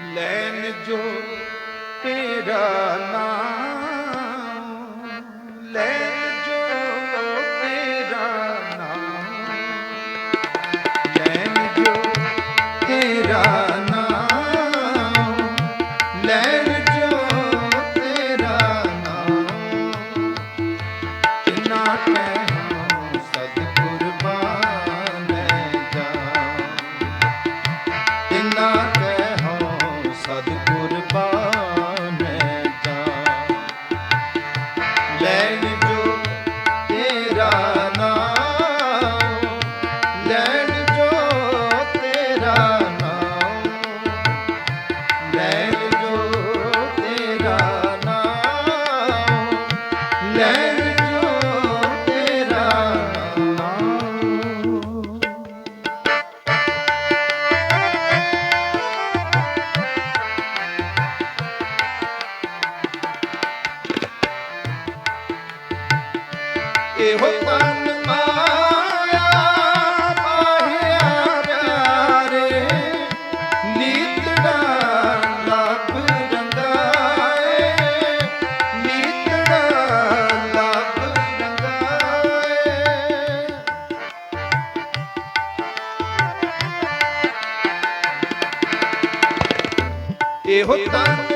ਲੈਨ ਜੋ ਤੇਰਾ ਨਾਮ ਲੈਨ Amen. ਕੇ ਮਾਇਆ ਪਾਹਿਆ ਪਿਆਰੇ ਨੀਤੜਾ ਲੱਭ ਰੰਗਾਏ ਨੀਤੜਾ ਲੱਭ ਰੰਗਾਏ। ਇਹੋ ਤਨ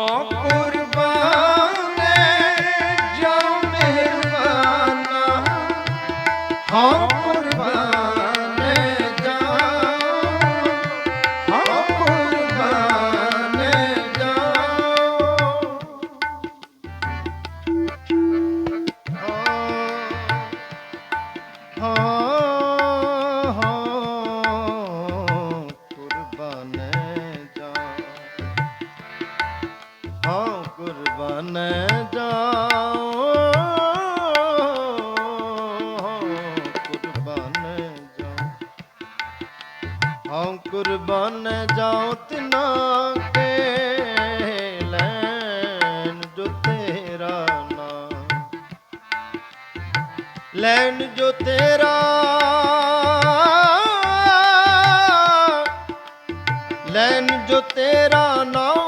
Oh. ਹਉ ਕੁਰਬਾਨ ਜਾਉ ਤਿਨਾ ਕੇ ਲੈਣ ਜੋ ਤੇਰਾ ਨਾਮ। ਲੈਣ ਜੋ ਤੇਰਾ ਲੈਣ ਜੋ ਤੇਰਾ ਨਾਮ।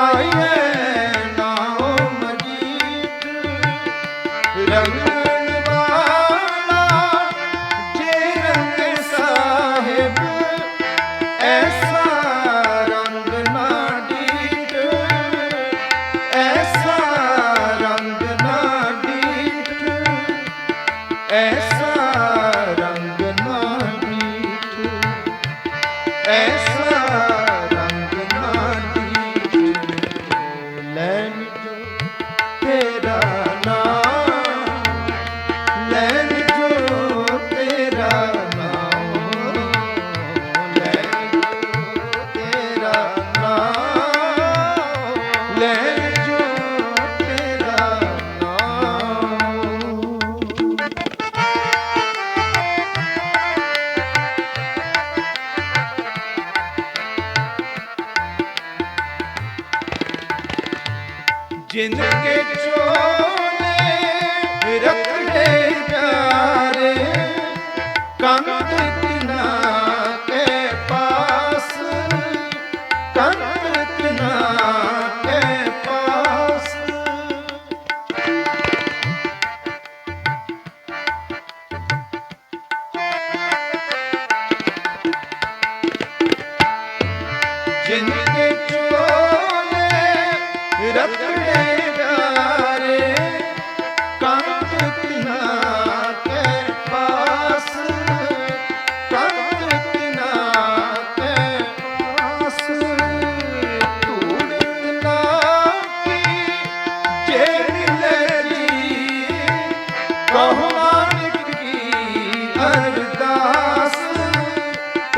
মাইয়া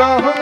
ਕਹੋ